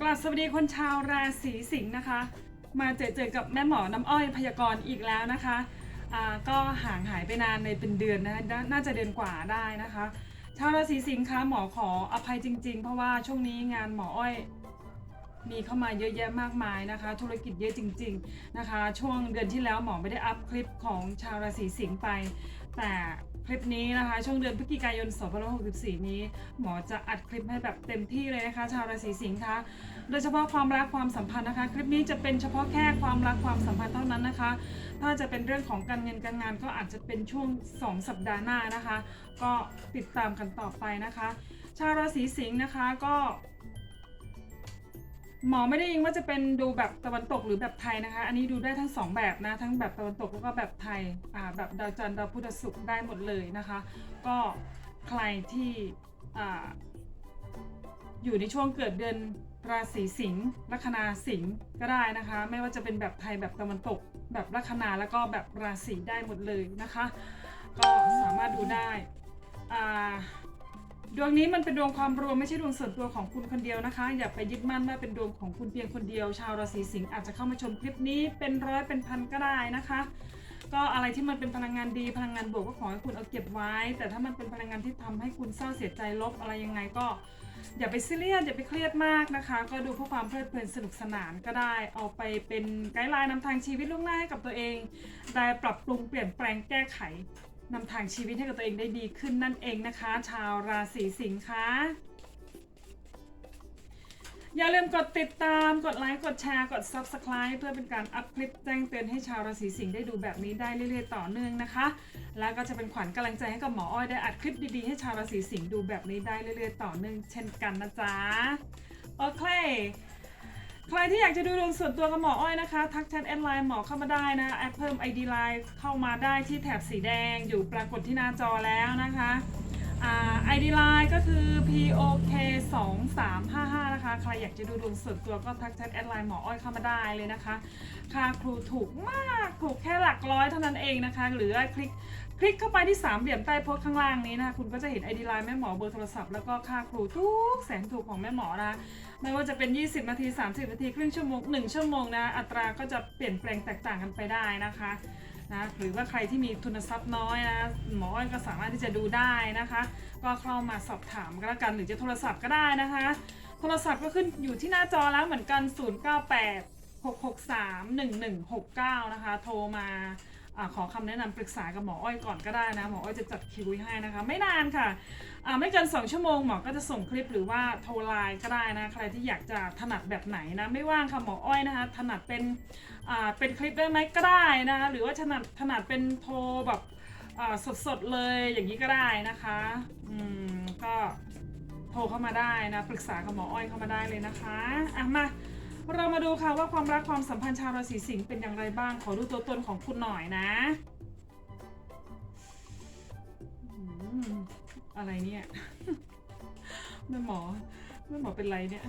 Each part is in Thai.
กราบสวัสดีคนชาวราศีสิงห์นะคะ มาเจอเจอกับแม่หมอน้ำอ้อยพยากรณ์อีกแล้วนะคะก็ห่างหายไปนานในเป็นเดือนนะนาน่าจะเดือนกว่าได้นะคะ ชาวราศีสิงห์คะหมอขออภัยจริง ๆ เพราะว่าช่วงนี้งานหมออ้อย มีเข้ามาเยอะแยะมากมายนะคะ ธุรกิจเยอะจริง ๆนะคะ ช่วงเดือนที่แล้วหมอไม่ได้อัพคลิปของชาวราศีสิงห์ไป แต่ คลิปนี้นะคะ ช่วงเดือนพฤศจิกายน 2564 นี้ หมอจะอัดคลิปให้แบบเต็มที่เลยนะคะ ชาวราศีสิงห์คะโดยเฉพาะความรักความสัมพันธ์นะคะ คลิปนี้จะเป็นเฉพาะแค่ความรักความสัมพันธ์เท่านั้นนะคะ ถ้าจะเป็นเรื่องของการเงินการงานก็อาจจะเป็นช่วง 2 สัปดาห์หน้านะคะ ก็ติดตามกันต่อไปนะคะ ชาวราศีสิงห์นะคะก็ หมอไม่ได้ยิงว่าจะเป็นดูแบบตะวันตกหรือแบบไทยนะคะ อันนี้ดูได้ทั้งสองแบบนะ ทั้งแบบตะวันตกแล้วก็แบบไทยอ่าแบบดาวจันทร์ดาวพุธศุกร์ได้หมดเลยนะคะ ก็ใครที่อ่าอยู่ในช่วงเกิดเดือนราศีสิงห์ลัคนาสิงห์ก็ได้นะคะ ไม่ว่าจะเป็นแบบไทยแบบตะวันตก แบบลัคนาแล้วก็แบบราศีได้หมดเลยนะคะ ก็สามารถดูได้อ่า ดวงนี้มันเป็นดวงความรวมไม่ใช่ดวงส่วนตัวของคุณคนเดียวนะคะ อย่าไปยึดมั่นว่าเป็นดวงของคุณเพียงคนเดียว ชาวราศีสิงห์อาจจะเข้ามาชมคลิปนี้เป็นร้อยเป็นพันก็ได้นะคะ ก็อะไรที่มันเป็นพลังงานดีพลังงานบวกก็ขอให้คุณเอาเก็บไว้ แต่ถ้ามันเป็นพลังงานที่ทำให้คุณเศร้าเสียใจลบอะไรยังไงก็ อย่าไปซีเรียสอย่าไปเครียดมากนะคะ ก็ดูเพื่อความเพลิดเพลินสนุกสนานก็ได้ เอาไปเป็นไกด์ไลน์นำทางชีวิตล่วงหน้าให้กับตัวเอง ได้ปรับปรุงเปลี่ยนแปลงแก้ไข นำทางชีวิตให้กับตัวเองได้ดีขึ้นนั่นเองนะคะ ชาวราศีสิงค์คะอย่าลืมกดติดตามกดไลค์กดแชร์กด Subscribe เพื่อเป็นการอัพคลิปแจ้งเตือนให้ชาวราศีสิงห์ได้ดูแบบนี้ได้เรื่อยๆต่อเนื่องนะคะ แล้วก็จะเป็นขวัญกำลังใจให้กับหมออ้อยได้อัดคลิปดีๆให้ชาวราศีสิงห์ดูแบบนี้ได้เรื่อยๆต่อเนื่องเช่นกันนะจ๊ะโอเค ใครที่อยากจะดูดวงส่วนตัวกับหมออ้อยนะคะ ทักแชทแอดไลน์หมอเข้ามาได้นะแอดเพิ่ม ID ไลน์เข้ามาได้ที่แถบสีแดงอยู่ปรากฏที่หน้าจอแล้วนะคะไอ่า ID ไลน์ก็คือ POK 2 3 5 5นะคะ ใครอยากจะดูดวงส่วนตัวก็ทักแชทแอดไลน์หมออ้อยเข้ามาได้เลยนะคะ ค่าครูถูกมาก ถูกแค่หลักร้อยเท่านั้นเองนะคะ หรือคลิก คลิกเข้าไปที่สามเหลี่ยมใต้โพสต์ข้างล่างนี้นะคะคุณก็จะเห็น ID ไลน์แม่หมอเบอร์โทรศัพท์แล้วก็ค่าครูทุกแสนถูกของแม่หมอนะไม่ว่าจะเป็น 20 นาที 30 นาที ครึ่งชั่วโมง 1 ชั่วโมงนะอัตราก็จะเปลี่ยนแปลงแตกต่างกันไปได้นะคะนะหรือว่าใครที่มีทุนทรัพย์น้อยนะหมออ้อยก็สามารถที่จะดูได้นะคะ ก็เข้ามาสอบถามก็แล้วกันหรือจะโทรศัพท์ก็ได้นะคะ โทรศัพท์ก็ขึ้นอยู่ที่หน้าจอแล้วเหมือนกัน 098 663 1169 นะคะ โทรมา อขอคำแนะนำปรึกษากับหมออ้อยก่อนก็ได้นะ หมออ้อยจะจัดคิวให้นะคะ ไม่นานค่ะไม่เกิน 2 ชั่วโมงหมอก็จะส่งคลิปหรือว่าโทรไลน์ก็ได้นะ ใครที่อยากจะถนัดแบบไหนนะ ไม่ว่างค่ะหมออ้อยนะคะ ถนัดเป็นเป็นคลิปได้ไหมก็ได้นะคะ หรือว่าถนัดถนัดเป็นโทรแบบสดๆเลยอย่างนี้ก็ได้นะคะ อืม ก็โทรเข้ามาได้นะ ปรึกษากับหมออ้อยเข้ามาได้เลยนะคะ อะมา เรามาดูค่ะว่าความรักความสัมพันธ์ชาวราศีสิงห์เป็นอย่างไรบ้าง ขอดูตัวตนของคุณหน่อยนะอะไรเนี่ยแม่หมอแม่หมอเป็นไรเนี่ย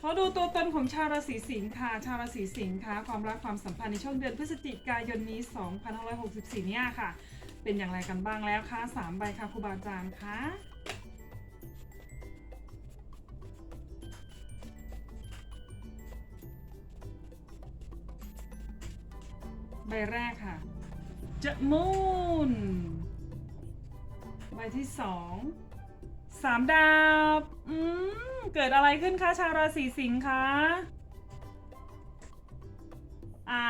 ขอดูตัวตนของชาวราศีสิงห์ค่ะ ชาวราศีสิงห์ค่ะ ความรักความสัมพันธ์ในช่วงเดือนพฤศจิกายนนี้ 2564 เนี่ยค่ะ เป็นอย่างไรกันบ้างแล้วคะสามใบค่ะครูบาอาจารย์คะ ใบแรกค่ะ จะมูนใบที่สองสามดาบ อืม เกิดอะไรขึ้นคะ ชาวราศีสิงค์คะ อ่า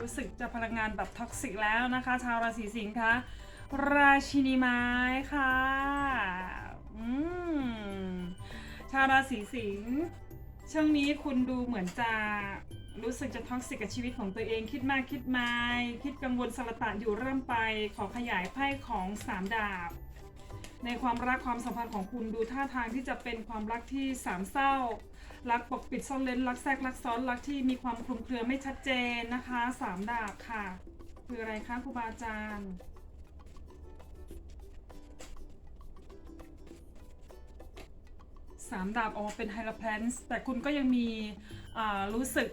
รู้สึกจะพลังงานแบบท็อกซิกแล้วนะคะ ชาวราศีสิงค์คะ ราชินีไม้ค่ะ อืม ชาวราศีสิงห์ช่วงนี้คุณดูเหมือนจะ รู้สึกจะท็อกซิกกับชีวิตของตัวเองคิดมากคิดไม่คิดกังวลสารตะอยู่เริ่มไป ขอขยายไพ่ของสามดาบ ในความรักความสัมพันธ์ของคุณดูท่าทางที่จะเป็นความรักที่สามเศร้า รักปกปิดซ่อนเร้นรักแทรกรักซ้อนรักที่มีความคลุมเครือไม่ชัดเจนนะคะสามดาบค่ะ คืออะไรคะครูบาอาจารย์สามดาบออกมาเป็นไฮลแพลนส์แต่คุณก็ยังมีรู้สึก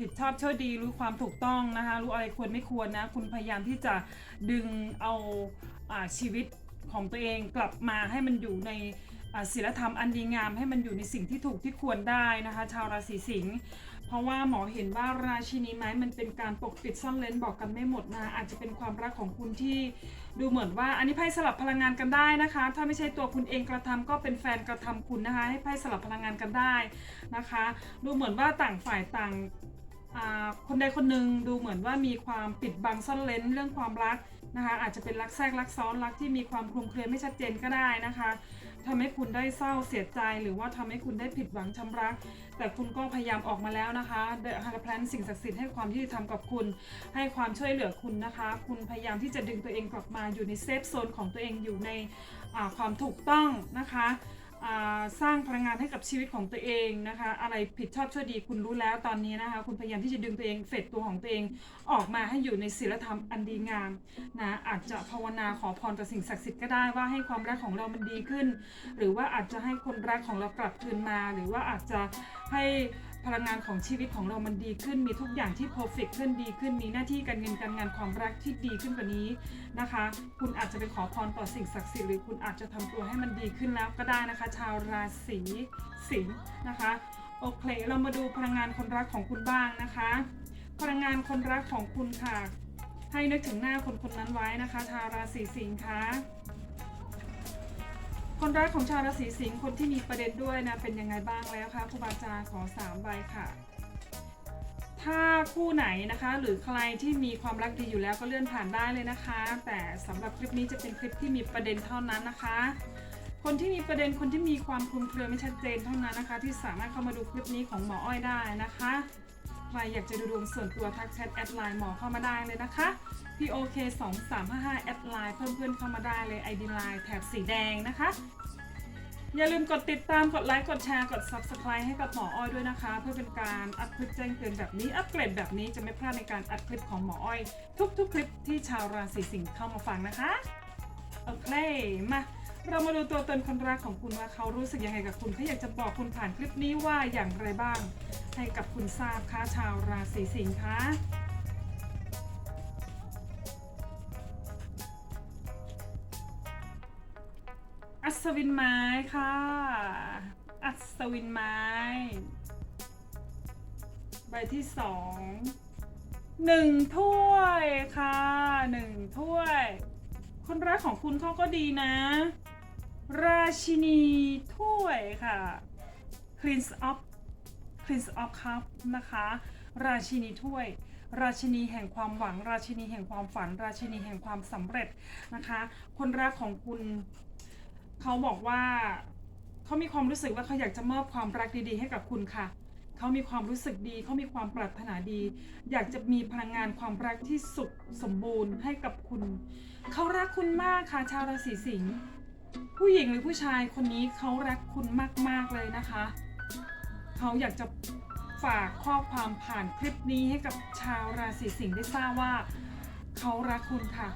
ผิดชอบเชั่วดีรู้ความถูกต้องนะคะรู้อะไรควรไม่ควรนะคุณพยายามที่จะดึงเอาอาชีวิตของตัวเองกลับมาให้มันอยู่ในศีลธรรมอันดีงามให้มันอยู่ในสิ่งที่ถูกที่ควรได้นะคะ ชาวราศีสิงห์เพราะว่าหมอเห็นว่าราชินีไม้มันเป็นการปกปิดซ่อนเล้นบอกกันไม่หมดนะอาจจะเป็นความรักของคุณที่ดูเหมือนว่าอันนี้ไพ่สลับพลังงานกันได้นะคะ ถ้าไม่ใช่ตัวคุณเองกระทำก็เป็นแฟนกระทำคุณนะคะ ให้ไพ่สลับพลังงานกันได้นะคะ ดูเหมือนว่าต่างฝ่ายต่าง คนใดคนหนึ่งดูเหมือนว่ามีความปิดบังซ่อนเลนเรื่องความรักนะคะอาจจะเป็นรักแทรกรักซ้อนรักที่มีความคลุมเครือไม่ชัดเจนก็ได้นะคะทำให้คุณได้เศร้าเสียใจหรือว่าทำให้คุณได้ผิดหวังช้ำรัก แต่คุณก็พยายามออกมาแล้วนะคะเดอะฮาร์แพลนสิ่งศักดิ์สิทธิ์ให้ความยุติธรรมกับคุณ ให้ความช่วยเหลือคุณนะคะ คุณพยายามที่จะดึงตัวเองกลับมาอยู่ในเซฟโซนของตัวเองอยู่ในความถูกต้องนะคะ สร้างพลังงานให้กับชีวิตของตัวเองนะคะ อะไรผิดชอบชั่วดีคุณรู้แล้วตอนนี้นะคะ คุณพยายามที่จะดึงตัวเองเฟดตัวของตัวเองออกมาให้อยู่ในศีลธรรมอันดีงามนะอาจจะภาวนาขอพรต่อสิ่งศักดิ์สิทธิ์ก็ได้ว่าให้ความรักของเรามันดีขึ้น หรือว่าอาจจะให้คนรักของเรากลับคืนมา หรือว่าอาจจะให้ พลังงานของชีวิตของเรามันดีขึ้น มีทุกอย่างที่เพอร์เฟกขึ้นดีขึ้น มีหน้าที่การเงินการงานความรักที่ดีขึ้นกว่านี้นะคะ คุณอาจจะไปขอพรต่อสิ่งศักดิ์สิทธิ์หรือคุณอาจจะทำตัวให้มันดีขึ้นแล้วก็ได้นะคะ ชาวราศีสิงห์นะคะโอเค เรามาดูพลังงานคนรักของคุณบ้างนะคะ พลังงานคนรักของคุณค่ะ ให้นึกถึงหน้าคนคนนั้นไว้นะคะ ชาวราศีสิงห์คะ คนรักของชาวราศีสิงห์คนที่มีประเด็นด้วยนะเป็นยังไงบ้างแล้วคะครูบาอาจารย์ขอสามใบค่ะ ถ้าคู่ไหนนะคะ หรือใครที่มีความรักดีอยู่แล้วก็เลื่อนผ่านได้เลยนะคะ แต่สำหรับคลิปนี้จะเป็นคลิปที่มีประเด็นเท่านั้นนะคะ คนที่มีประเด็นคนที่มีความคลุมเครือไม่ชัดเจนเท่านั้นนะคะ ที่สามารถเข้ามาดูคลิปนี้ของหมออ้อยได้นะคะใครอยากจะดูดวงส่วนตัวทักแชทแอดไลน์หมอเข้ามาได้เลยนะคะ POK 2 3 5 5แอดไลน์เพิ่มเพื่อนเข้ามาได้เลย ID ไลน์แถบสีแดงนะคะ อย่าลืมกดติดตามกดไลค์ กดแชร์ กด Subscribe ให้กับหมออ้อยด้วยนะคะ เพื่อเป็นการอัพคลิปแจ้งเตือนแบบนี้ อัปเกรดแบบนี้จะไม่พลาดในการอัดคลิปของหมออ้อย ทุกๆ คลิปที่ชาวราศีสิงห์เข้ามาฟังนะคะโอเคมาเรามาดูตัวตนคนรักของคุณว่าเขารู้สึกยังไงกับคุณเขาอยากจะบอกคุณผ่านคลิปนี้ว่าอย่างไรบ้าง ให้กับคุณทราบคะชาวราศีสิงห์คะ อัศวินไม้ค่ะ อัศวินไม้ ใบที่สองหนึ่งถ้วยค่ะหนึ่งถ้วย คนรักของคุณเขาก็ดีนะ ราชินีถ้วยค่ะ Prince of Prince of Cup นะคะ ราชินีถ้วย ราชินีแห่งความหวัง ราชินีแห่งความฝัน ราชินีแห่งความสำเร็จนะคะ คนรักของคุณ เขาบอกว่าเขามีความรู้สึกว่าเขาอยากจะมอบความรักดีๆ ให้กับคุณค่ะ เขามีความรู้สึกดีเขามีความปรารถนาดี อยากจะมีพลังงานความรักที่สุขสมบูรณ์ให้กับคุณ เขารักคุณมากค่ะชาวราศีสิงห์ผู้หญิงหรือผู้ชายคนนี้เขารักคุณมากๆเลยนะคะ เขาอยากจะฝากข้อความผ่านคลิปนี้ให้กับชาวราศีสิงห์ได้ทราบว่า เขารักคุณค่ะ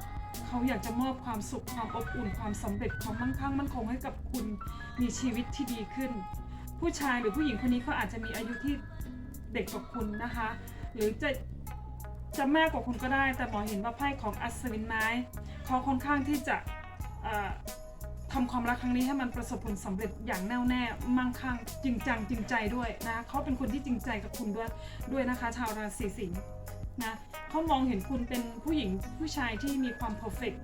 เขาอยากจะมอบความสุขความอบอุ่นความสำเร็จความมั่งคั่งมั่นคงให้กับคุณมีชีวิตที่ดีขึ้น ผู้ชายหรือผู้หญิงคนนี้เขาอาจจะมีอายุที่เด็กกว่าคุณนะคะ หรือจะจะมากกว่าคุณก็ได้ แต่หมอเห็นว่าไพ่ของอัศวินไม้เขาค่อนข้างที่จะทำความรักครั้งนี้ให้มันประสบผลสำเร็จอย่างแน่วแน่มั่งคั่งจริงจังจริงใจด้วยนะเขาเป็นคนที่จริงใจกับคุณด้วยด้วยนะคะ ชาวราศีสิงห์ นะเขามองเห็นคุณเป็นผู้หญิงผู้ชายที่มีความเพอร์เฟก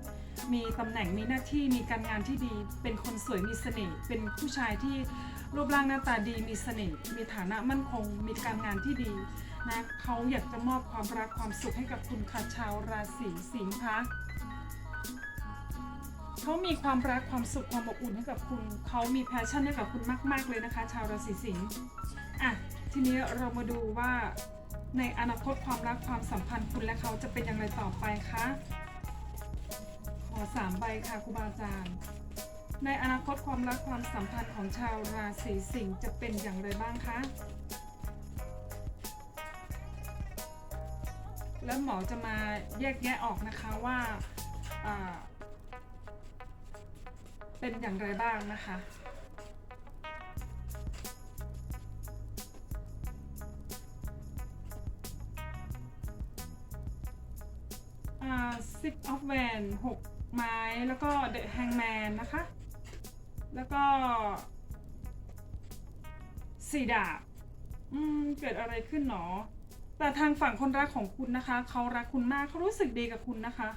มีตำแหน่งมีหน้าที่มีการงานที่ดี เป็นคนสวยมีเสน่ห์เป็นผู้ชายที่รูปร่างหน้าตาดีมีเสน่ห์มีฐานะมั่นคง มีการงานที่ดีนะเขาอยากจะมอบความรักความสุขให้กับคุณค่ะชาวราศีสิงห์คะเขามีความรักความสุขความอบอุ่นให้กับคุณ เขามีแพชชั่นให้กับคุณมาก ๆ เลยนะคะ ชาวราศีสิงห์อะทีนี้เรามาดูว่า ในอนาคตความรักความสัมพันธ์คุณและเขาจะเป็นอย่างไรต่อไปคะขอสามใบค่ะครูบาอาจารย์ ในอนาคตความรักความสัมพันธ์ของชาวราศีสิงห์จะเป็นอย่างไรบ้างคะแล้วหมอจะมาแยกแยะออกนะคะว่าอ่าเป็นอย่างไรบ้างนะคะ อ่า six of w a n หกไม้ แล้วก็ the hangman นะคะ แล้วก็สี่ดาบ อืม เกิดอะไรขึ้นหนอ แต่ทางฝั่งคนรักของคุณนะคะ เขารักคุณมากเขารู้สึกดีกับคุณนะคะ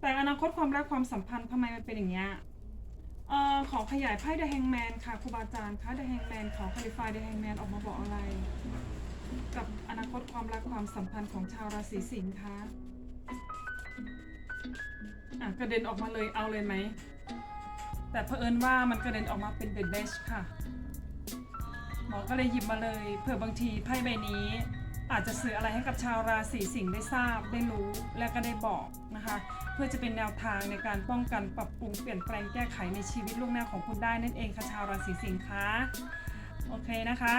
แต่อนาคตความรักความสัมพันธ์ทำไมมันเป็นอย่างเงี้ยเอ่อขอขยายไพ่ The Hangman ค่ะครูบาอาจารย์คะ The Hangman ขอ Clarify The Hangman ออกมาบอกอะไร กับอนาคตความรักความสัมพันธ์ของชาวราศีสิงค์คะ อะกระเด็นออกมาเลยเอาเลยไหม แต่เผอิญว่ามันกระเด็นออกมาเป็น The Dash ค่ะ หมอก็เลยหยิบมาเลยเผื่อบางทีไพ่ใบนี้ อาจจะสื่ออะไรให้กับชาวราศีสิงห์ได้ทราบได้รู้และก็ได้บอกนะคะ เพื่อจะเป็นแนวทางในการป้องกันปรับปรุงเปลี่ยนแปลงแก้ไขในชีวิตล่วงหน้าของคุณได้นั่นเองค่ะชาวราศีสิงห์คะโอเคนะคะ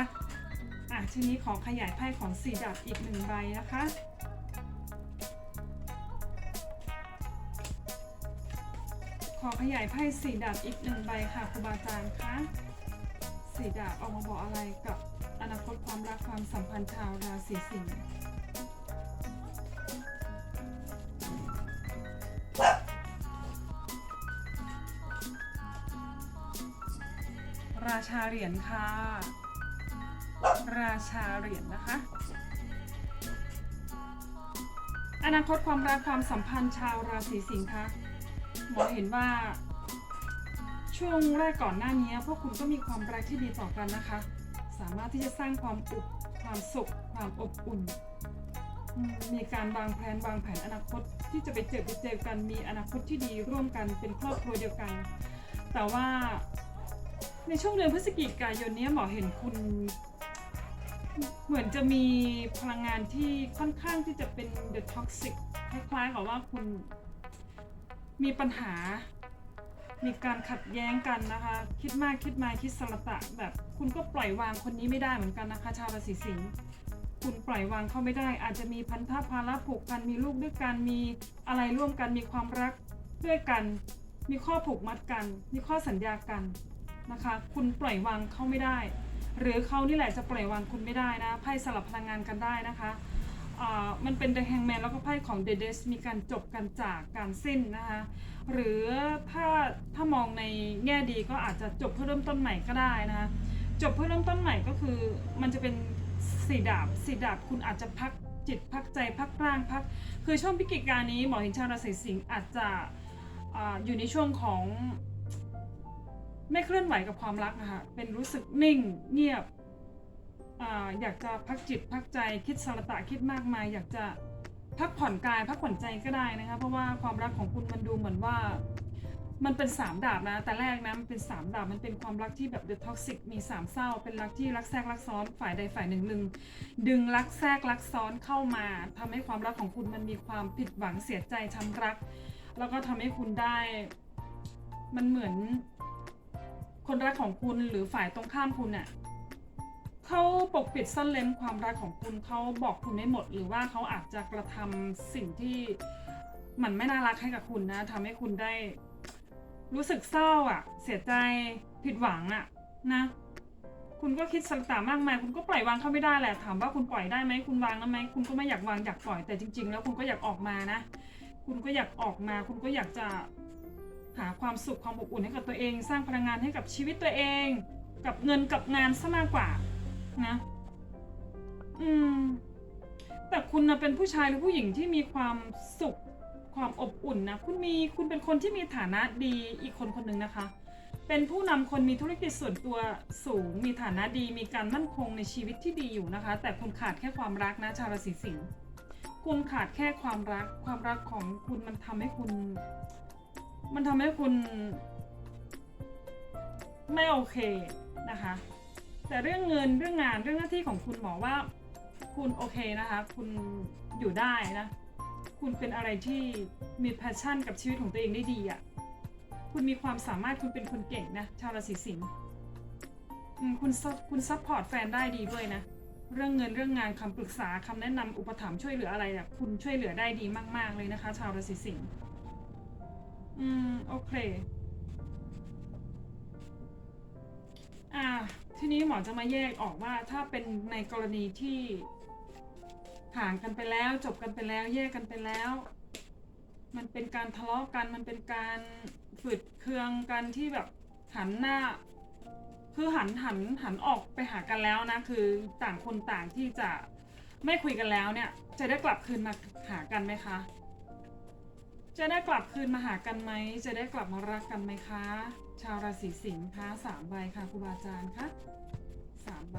อะทีนี้ขอขยายไพ่ของสีดาบอีกหนึ่งใบนะคะ ขอขยายไพ่สีดาบอีกหนึ่งใบค่ะครูบาอาจารย์คะสีดาบออกมาบอกอะไรกับอนาคตความรักความสัมพันธ์ชาวราศีสิงห์ราชาเหรียญค่ะ ราชาเหรียญนะคะ อนาคตความรักความสัมพันธ์ชาวราศีสิงห์คะ หมอเห็นว่า ช่วงแรกก่อนหน้านี้พวกคุณก็มีความรักที่ดีต่อกันนะคะ สามารถที่จะสร้างความอบความสุข ความอบอุ่น มีการวางแผนวางแผนอนาคตที่จะไปเจอไปเจอกันมีอนาคตที่ดีร่วมกันเป็นครอบครัวเดียวกัน แต่ว่าในช่วงเดือนพฤศจิกายนนี้หมอเห็นคุณ เหมือนจะมีพลังงานที่ค่อนข้างที่จะเป็น the toxic คล้ายๆกับว่าคุณ มีปัญหา มีการขัดแย้งกันนะคะ คิดมากคิดมาคิดสลัตะแบบคุณก็ปล่อยวางคนนี้ไม่ได้เหมือนกันนะคะ ชาวราศีสิงห์คุณปล่อยวางเขาไม่ได้ อาจจะมีพันธะภาระผูกกันมีลูกด้วยกันมีอะไรร่วมกันมีความรักด้วยกัน มีข้อผูกมัดกัน มีข้อสัญญากันนะคะ คุณปล่อยวางเขาไม่ได้ หรือเขานี่แหละจะปล่อยวางคุณไม่ได้นะไพ่สลับพลังงานกันได้นะคะ อ่ามันเป็น The Hangman แล้วก็ไพ่ของ The Death มีการจบกันจากการสิ้นนะคะ หรือถ้าถ้ามองในแง่ดีก็อาจจะจบเพื่อเริ่มต้นใหม่ก็ได้นะคะ จบเพื่อเริ่มต้นใหม่ก็คือมันจะเป็นสีดาบสีดาบคุณอาจจะพักจิตพักใจพักร่างพัก คือช่วงพิกิกานี้หมอห็นชาวราศีสิงห์อาจจะอาอยู่ในช่วงของ ไม่เคลื่อนไหวกับความรักนะคะเป็นรู้สึกนิ่งเงียบ อยากจะพักจิตพักใจคิดสารตะคิดมากมาย อยากจะพักผ่อนกายพักผ่อนใจก็ได้นะคะเพราะว่าความรักของคุณมันดูเหมือนว่า มันเป็นสามดาบนะ แต่แรกนะมันเป็นสามดาบมันเป็นความรักที่แบบเดอะท็อกซิกมีสามเศร้า เป็นรักที่รักแทรกรักซ้อนฝ่ายใดฝ่ายหนึ่งหนึ่งดึงรักแทรกรักซ้อนเข้ามาทำให้ความรักของคุณมันมีความผิดหวังเสียใจช้ำรัก แล้วก็ทำให้คุณได้ มันเหมือน คนรักของคุณหรือฝ่ายตรงข้ามคุณน่ะ เขาปกปิดซ่อนเล้นความรักของคุณเขาบอกคุณไม่หมด หรือว่าเขาอาจจะกระทำสิ่งที่มันไม่น่ารักให้กับคุณนะทำให้คุณได้ รู้สึกเศร้าอะ เสียใจผิดหวังอะ นะ คุณก็คิดสังตามากมาย คุณก็ปล่อยวางเขาไม่ได้แหละถามว่าคุณปล่อยได้ไหมคุณวางได้วไหมคุณก็ไม่อยากวางอยากปล่อยแต่จริง ๆ แล้วคุณก็อยากออกมานะ คุณก็อยากออกมา คุณก็อยากจะหาความสุขความอบอุ่นให้กับตัวเอง สร้างพลังงานให้กับชีวิตตัวเอง กับเงินกับงานซะมากกว่า นะ อืม แต่คุณนะเป็นผู้ชายหรือผู้หญิงที่มีความสุข ความอบอุ่นนะ คุณมี คุณเป็นคนที่มีฐานะดีอีกคนคนหนึ่งนะคะ เป็นผู้นำคนมีธุรกิจส่วนตัวสูง มีฐานะดี มีการมั่นคงในชีวิตที่ดีอยู่นะคะ แต่คุณขาดแค่ความรักนะ ชาวราศีสิงห์ คุณขาดแค่ความรัก ความรักของคุณมันทำให้คุณ มันทำให้คุณ ไม่โอเคนะคะ แต่เรื่องเงินเรื่องงานเรื่องหน้าที่ของคุณหมอว่า คุณโอเคนะคะ คุณอยู่ได้นะ คุณเป็นอะไรที่มีแพชชั่นกับชีวิตของตัวเองได้ดีอะ่ะคุณมีความสามารถคุณเป็นคนเก่งนะ ชาวราศีสิงห์คุณคุณซัพพอร์ตแฟนได้ดีด้วยนะ เรื่องเงินเรื่องงานคำปรึกษาคำแนะนำอุปถัมภ์ช่วยเหลืออะไรอะคุณช่วยเหลือได้ดีมาก ๆ เลยนะคะ ชาวราศีสิงห์อืม โอเค อ่า ทีนี้หมอจะมาแยกออกว่าถ้าเป็นในกรณีที่ห่างกันไปแล้วจบกันไปแล้วแยกกันไปแล้ว มันเป็นการทะเลาะกันมันเป็นการฝืดเคืองกันที่แบบหันหน้า คือหันหันหันออกไปหากันแล้วนะคือต่างคนต่างที่จะไม่คุยกันแล้วเนี่ย จะได้กลับคืนมาหากันไหมคะ จะได้กลับคืนมาหากันไหม จะได้กลับมารักกันไหมคะ ชาวราศีสิงห์คะสามใบค่ะครูบาอาจารย์คะสามใบ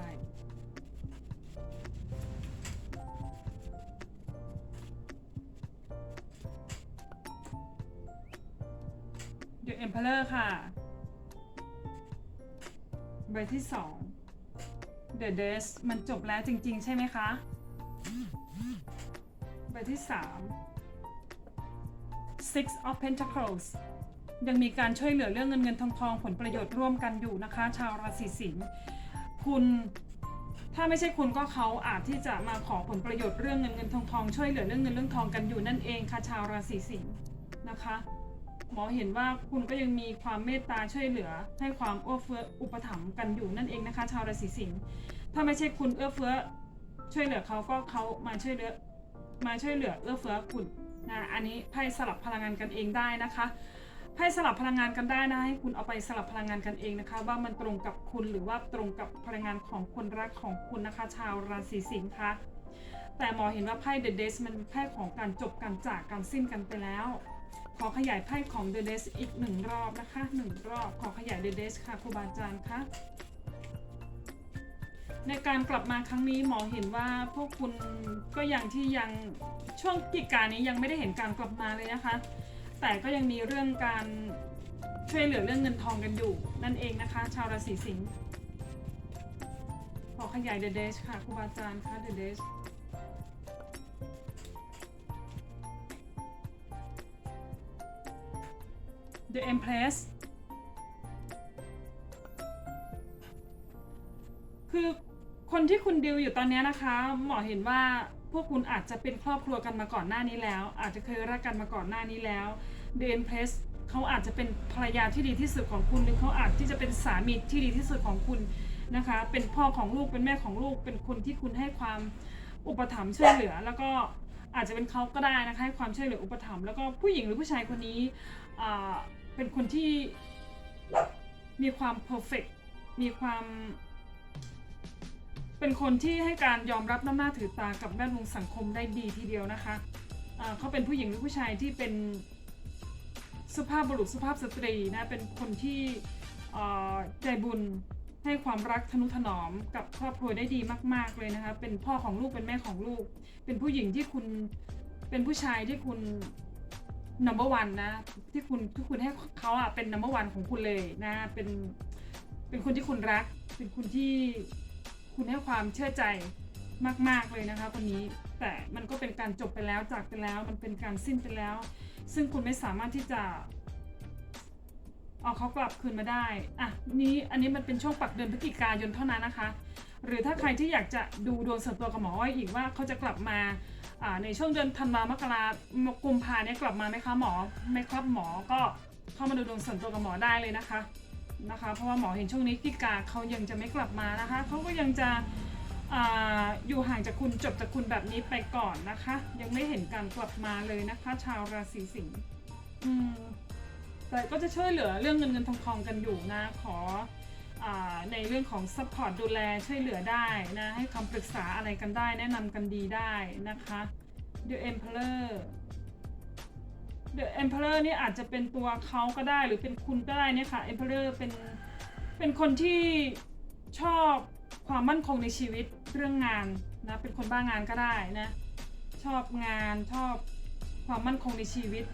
The Emperor ค่ะ ใบที่สอง The Death มันจบแล้วจริง ๆ ใช่ไหมคะ ใบที่สาม Six of Pentacles ยังมีการช่วยเหลือเรื่องเงินเงินทองทองผลประโยชน์ร่วมกันอยู่นะคะ ชาวราศีสิงห์คุณถ้าไม่ใช่คุณก็เขาอาจที่จะมาขอผลประโยชน์เรื่องเงินเงินทองทองช่วยเหลือเรื่องเงินเรื่องทองกันอยู่นั่นเองค่ะชาวราศีสิงห์นะคะหมอเห็นว่าคุณก็ยังมีความเมตตาช่วยเหลือ ให้ความเอื้อเฟื้ออุปถัมภ์กันอยู่นั่นเองนะคะ ชาวราศีสิงห์ถ้าไม่ใช่คุณเอื้อเฟื้อช่วยเหลือเขาก็เขามาช่วยเหลือมาช่วยเหลือเอื้อเฟื้อคุณนะอันนี้ไพ่สลับพลังงานกันเองได้นะคะ ไพ่สลับพลังงานกันได้นะให้คุณเอาไปสลับพลังงานกันเองนะคะ ว่ามันตรงกับคุณหรือว่าตรงกับพลังงานของคนรักของคุณนะคะ ชาวราศีสิงห์คะแต่หมอเห็นว่าไพ่เดอะเดสมันไพ่ของการจบการจากการสิ้นกันไปแล้ว ขอขยายไพ่ของ The d e s อีกหนึ่งรอบนะคะหนึ่งรอบขอขยาย The d e s ค่ะครูบาอาจารย์คะในการกลับมาครั้งนี้หมอเห็นว่าพวกคุณก็ยังที่ยังช่วงกิจการนี้ยังไม่ได้เห็นการกลับมาเลยนะคะ แต่ก็ยังมีเรื่องการช่วยเหลือเรื่องเงินทองกันอยู่ นั่นเองนะคะ ชาวราศีสิงห์ขอขยาย The d e s ค่ะครูบาอาจารย์คะ The d e s The Empress คือคนที่คุณดิวอยู่ตอนนี้นะคะ หมอเห็นว่า พวกคุณอาจจะเป็นครอบครัวกันมาก่อนหน้านี้แล้ว อาจจะเคยรักกันมาก่อนหน้านี้แล้ว The Empress เขาอาจจะเป็นภรรยาที่ดีที่สุดของคุณหรือเขาอาจที่จะเป็นสามีที่ดีที่สุดของคุณนะคะ เป็นพ่อของลูกเป็นแม่ของลูก เป็นคนที่คุณให้ความอุปถัมภ์ช่วยเหลือ แล้วก็อาจจะเป็นเขาก็ได้นะคะให้ความช่วยเหลืออุปถัมภ์แล้วก็ผู้หญิงหรือผู้ชายคนนี้เป็นคนที่มีความเพอร์เฟกมีความ เป็นคนที่ให้การยอมรับน้ำหน้าถือตากับแวดวงสังคมได้ดีทีเดียวนะคะอ่าเขาเป็นผู้หญิงหรือผู้ชายที่เป็นสุภาพบุรุษสุภาพสตรีนะเป็นคนที่ใจบุญให้ความรักทนุถนอมกับครอบครัวได้ดีมาก ๆเลยนะคะ เป็นพ่อของลูกเป็นแม่ของลูก เป็นผู้หญิงที่คุณเป็นผู้ชายที่คุณ number one นะที่คุณที่คุณให้เขาอะเป็น number one ของคุณเลยนะเป็นเป็นคนที่คุณรัก เป็นคนที่ คุณให้ความเชื่อใจมาก ๆเลยนะคะคนนี้แต่มันก็เป็นการจบไปแล้วจากไปแล้ว มันเป็นการสิ้นไปแล้ว ซึ่งคุณไม่สามารถที่จะเอาเขากลับคืนมาได้อะนี้อันนี้มันเป็นช่วงปักเดือนพฤศจิกายนเท่านั้นนะคะ หรือถ้าใครที่อยากจะดูดวงส่วนตัวกับหมออ้อยอีกว่าเขาจะกลับมาในช่วงเดือนธันวามกรากุมภาเนี่ยกลับมาไหมคะหมอไม่ครับหมอก็เข้ามาดูดวงส่วนตัวกับหมอได้เลยนะคะ นะคะ เพราะว่าหมอเห็นช่วงนี้กิกาเขายังจะไม่กลับมานะคะเขาก็ยังจะอยู่ห่างจากคุณจบจากคุณแบบนี้ไปก่อนนะคะ ยังไม่เห็นการกลับมาเลยนะคะ ชาวราศีสิงห์แต่ก็จะช่วยเหลือเรื่องเงินเงินทองทองกันอยู่นะ ขออในเรื่องของ support ดูแลช่วยเหลือได้นะ ให้คำปรึกษาอะไรกันได้แนะนำกันดีได้นะคะ The Emperor The Emperor นี่อาจจะเป็นตัวเขาก็ได้หรือเป็นคุณก็ได้เนี่ยค่ะ Emperor เป็นเป็นคนที่ชอบความมั่นคงในชีวิตเรื่องงานนะเป็นคนบ้างานก็ได้นะชอบงานชอบความมั่นคงในชีวิต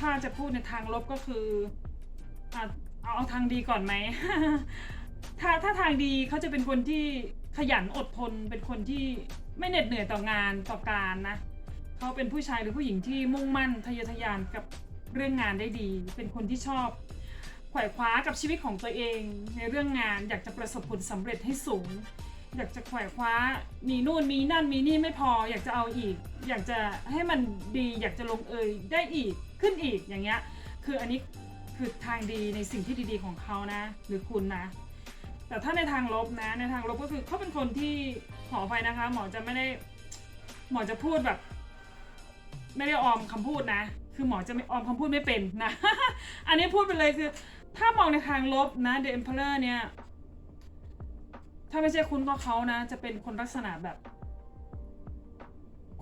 ถ้าจะพูดในทางลบก็คืออะเอาเอาทางดีก่อนไหมถ้าถ้าทางดีเขาจะเป็นคนที่ขยันอดทนเป็นคนที่ไม่เหน็ดเหนื่อยต่องานต่อการนะ เขาเป็นผู้ชายหรือผู้หญิงที่มุ่งมั่นทะเยอทะยานกับเรื่องงานได้ดี เป็นคนที่ชอบขว่คว้ากับชีวิตของตัวเอง ในเรื่องงานอยากจะประสบผลสำเร็จให้สูง อยากจะขว่คว้ามีนู่นมีนั่นมีนี่ไม่พอ อยากจะเอาอีก อยากจะให้มันดีอยากจะลงเอยได้อีกขึ้นอีกอย่างเงี้ยคืออันนี้คือทางดีในสิ่งที่ดีๆของเขานะ หรือคุณนะ แต่ถ้าในทางลบนะในทางลบก็คือเขาเป็นคนที่ขอไปนะคะ หมอจะไม่ได้หมอจะพูดแบบ ไม่ได้ออมคำพูดนะ คือหมอจะไม่ออมคำพูดไม่เป็นนะ อันนี้พูดไปเลยคือ ถ้ามองในทางลบนะ The Emperor เนี่ย ถ้าไม่ใช่คุณก็เขานะ จะเป็นคนลักษณะแบบ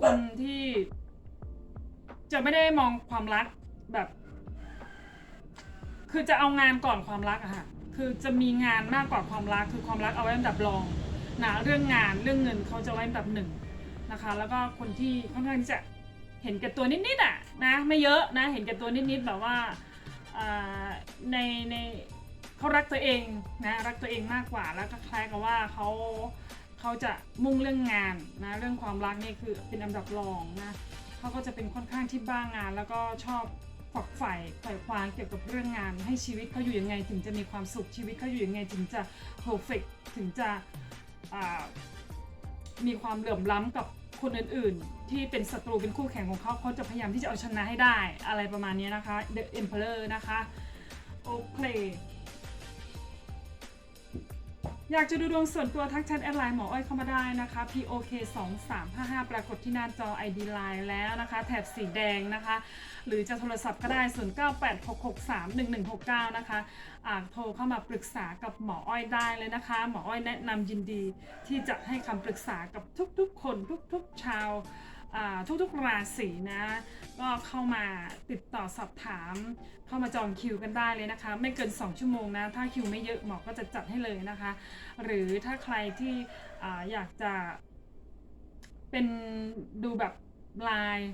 คนที่ จะไม่ได้มองความรักแบบ คือจะเอางานก่อนความรักอะค่ะ คือจะมีงานมากกว่าความรัก คือความรักเอาไว้อันดับรองนะเรื่องงานเรื่องเงินเขาจะไว้อันดับหนึ่งนะคะ แล้วก็คนที่ค่อนข้างที่จะ เห็นแก่ตัวนิดๆอะนะไม่เยอะนะเห็นแก่ตัวนิดๆแบบว่าในในเขารักตัวเองนะรักตัวเองมากกว่าแล้วก็คล้ายกับว่าเขาเขาจะมุ่งเรื่องงานนะเรื่องความรักนี่คือเป็นอันดับรองนะเขาก็จะเป็นค่อนข้างที่บ้างงาน แล้วก็ชอบฝักใฝ่ไขว่คว้าเกี่ยวกับเรื่องงาน ให้ชีวิตเขาอยู่ยังไงถึงจะมีความสุขชีวิตเขาอยู่ยังไงถึงจะ perfect ถึงจะมีความเหลื่อมล้ำกับ คนอื่นๆ ที่เป็นศัตรูเป็นคู่แข่งของเขาเขาจะพยายามที่จะเอาชนะให้ได้ อะไรประมาณนี้นะคะ The Emperor นะคะ โอเค อยากจะดูดวงส่วนตัวทักแชทแอดไลน์หมออ้อยเข้ามาได้นะคะ POK 2 3 5 5ปรากฏที่หน้าจอ ID Line แล้วนะคะ แถบสีแดงนะคะ หรือจะโทรศัพท์ก็ได้ 0986631169 นะคะอาโทรเข้ามาปรึกษากับหมออ้อยได้เลยนะคะ หมออ้อยแนะนำยินดีที่จะให้คำปรึกษากับทุกๆ คนทุก ๆ ชาว ทุกๆราศีนะ ก็เข้ามาติดต่อสอบถาม เข้ามาจองคิวกันได้เลยนะคะ ไม่เกิน 2 ชั่วโมงนะ ถ้าคิวไม่เยอะหมอก็จะจัดให้เลยนะคะ หรือถ้าใครที่ออยากจะเป็นดูแบบไลน์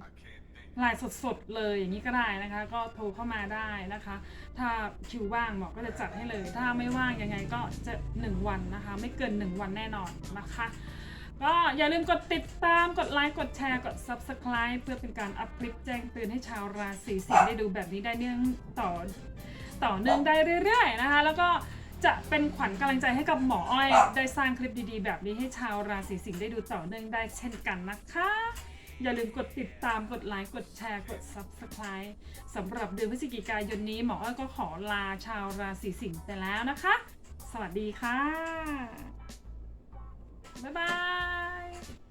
ลน์สดๆเลยอย่างนี้ก็ได้นะคะ ก็โทรเข้ามาได้นะคะ ถ้าคิวว่างหมอก็จะจัดให้เลย ถ้าไม่ว่างยังไงก็จะ 1 วันนะคะ ไม่เกิน 1 วันแน่นอนนะคะ ก็อย่าลืมกดติดตามกดไลค์กดแชร์กด Subscribe เพื่อเป็นการอัพคลิปแจ้งเตือนให้ชาวราศีสิงห์ได้ดูแบบนี้ได้เนื่องต่อต่อเนื่องได้เรื่อยๆนะคะ แล้วก็จะเป็นขวัญกำลังใจให้กับหมออ้อย ได้สร้างคลิปดีๆ แบบนี้ให้ชาวราศีสิงห์ได้ดูต่อเนื่องได้เช่นกันนะคะ อย่าลืมกดติดตามกดไลค์กดแชร์กด Subscribe สำหรับเดือนพฤศจิกายนนี้หมออ้อยก็ขอลาชาวราศีสิงห์ไปแล้วนะคะ สวัสดีค่ะ 拜拜。